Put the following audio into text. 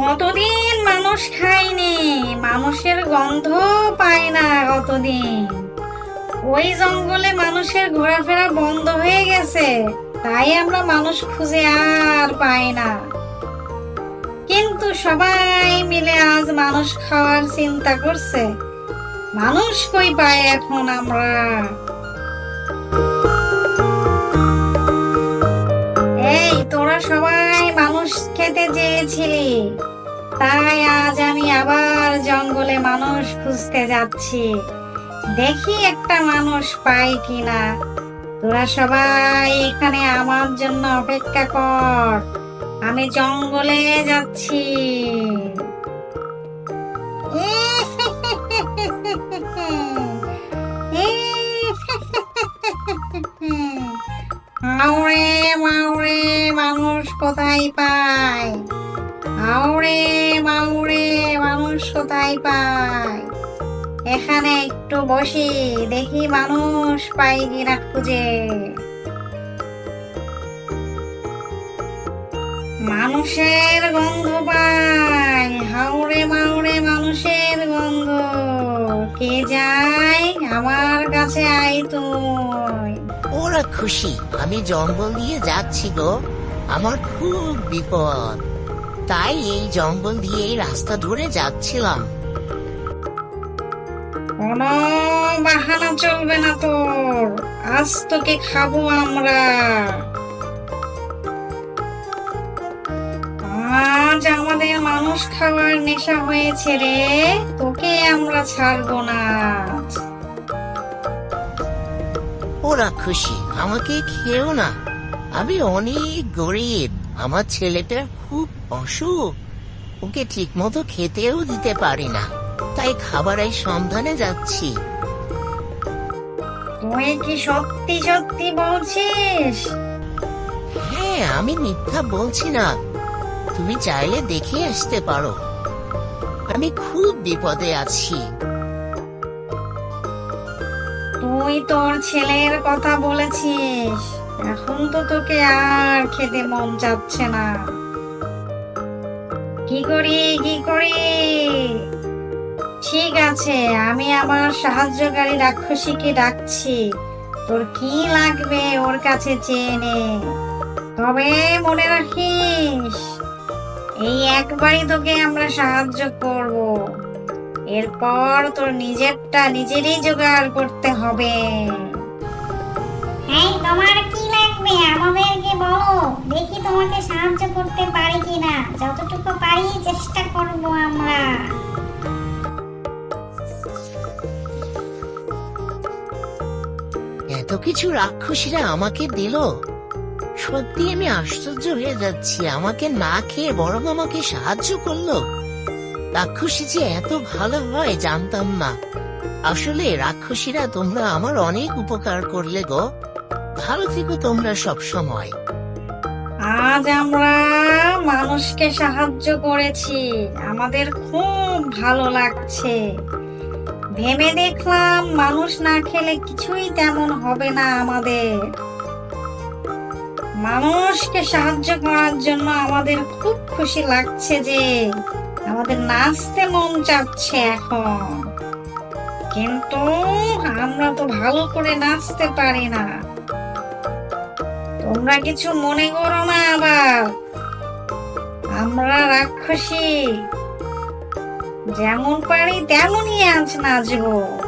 কতদিন মানুষ খায়নি? মানুষের গন্ধ পায় না কতদিন। ওই জঙ্গলে মানুষের ঘোরাফেরা বন্ধ হয়ে গেছে, তাই আমরা মানুষ খুঁজে আর পাই না। কিন্তু সবাই মিলে আজ মানুষ খাওয়ার চিন্তা করছে। মানুষ কই পায় এখন আমরা? জঙ্গলে মানুষ খুঁজতে যাচ্ছি। দেখি একটা মানুষ পাই কিনা। তোরা সবাই এখানে আমার জন্য অপেক্ষা কর। আমি জঙ্গলে যাচ্ছি। মাউরে মানুষ কোথায় পায়? মাউরে মানুষ কোথায় পায় এখানে একটু বসি, দেখি মানুষ পাই কিনা খুঁজে। মানুষের গন্ধ পাই হাওড়ে মাউড়ে মানুষের গন্ধ। কে যায় আমার কাছে আই তুই। ওরা খুশি, আমি জঙ্গল দিয়ে যাচ্ছি গো। আমার খুব বিপদ। তাই এই জঙ্গল দিয়ে এই রাস্তা ধরে যাচ্ছিলাম। কোনো বাহানা চলবে না তোর আজ তোকে খাব আমরা। আজ আমাদের মানুষ খাওয়ার নেশা হয়েছে রে। তোকে আমরা ছাড়বো না ওরা খুশি আমাকে খেও না। আমি অনেক গরিব। আমার ছেলেটার খুব অসুখ। ওকে ঠিক মতো খেতেও দিতে পারি না। তাই খাবারের সন্ধানে যাচ্ছি। তুই কি সত্যি সত্যি বলছিস? হ্যাঁ আমি মিথ্যা বলছি না। তুমি চাইলে দেখে আসতে পারো। আমি খুব বিপদে আছি। তুই তোর ছেলের কথা বলেছিস। এখন তো তোকে আর খেতে মন যাচ্ছে না। কি করি কি করি? ঠিক আছে, আমি আমার সাহায্যকারী রাক্ষসীকে ডাকছি। তোর কি লাগবে ওর কাছে চেয়ে তবে মনে রাখিস, এই একবারই তোকে আমরা সাহায্য করব। এরপর তোর নিজেরটা নিজেরই জোগাড় করতে হবে। দেখি তোমাকে সাহায্য করতে পারি কিনা? যতটুকু পারি চেষ্টা করব আমরা। এত কিছু রাক্ষসীরা আমাকে দিল। সত্যি আমি আশ্চর্য হয়ে যাচ্ছি। আমাকে না খেয়ে বরং আমাকে সাহায্য করল। রাক্ষসী যে এত ভালো হয়, জানতাম না। আসলে রাক্ষসীরা তোমরা আমার অনেক উপকার করলে গো। ভালো থেকো তোমরা সব সময় আজ আমরা মানুষকে সাহায্য করেছি। আমাদের খুব ভালো লাগছে। ভেবে দেখলাম মানুষ না খেলে কিছুই তেমন হবে না আমাদের। মানুষকে সাহায্য করার জন্য আমাদের খুব খুশি লাগছে যে আমাদের নাচতে মন চাচ্ছে এখন। কিন্তু আমরা তো ভালো করে নাচতে পারি না। তোমরা কিছু মনে করো না আবার। আমরা রাক্ষসী। যেমন পারি তেমনই আজ নাচবো